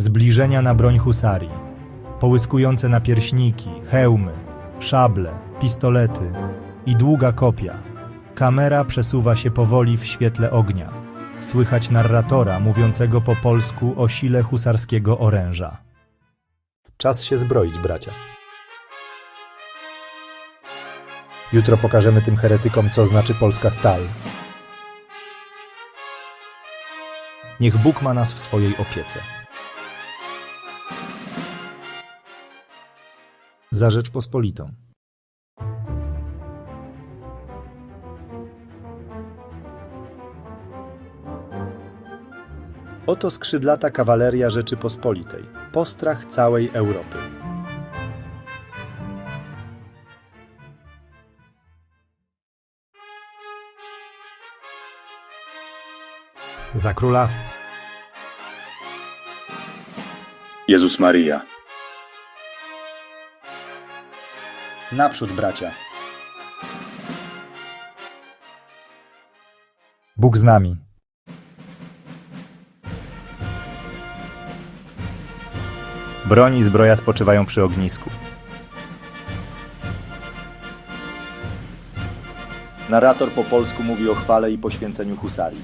Zbliżenia na broń husarii. Połyskujące napierśniki, hełmy, szable, pistolety i długa kopia. Kamera przesuwa się powoli w świetle ognia. Słychać narratora mówiącego po polsku o sile husarskiego oręża. Czas się zbroić, bracia. Jutro pokażemy tym heretykom, co znaczy polska stal. Niech Bóg ma nas w swojej opiece. Za Rzeczpospolitą. Oto skrzydlata kawaleria Rzeczypospolitej, postrach całej Europy. Za króla Jezus Maria, Naprzód, bracia. Bóg z nami. Broń i zbroja spoczywają przy ognisku. Narrator po polsku mówi o chwale i poświęceniu husarii.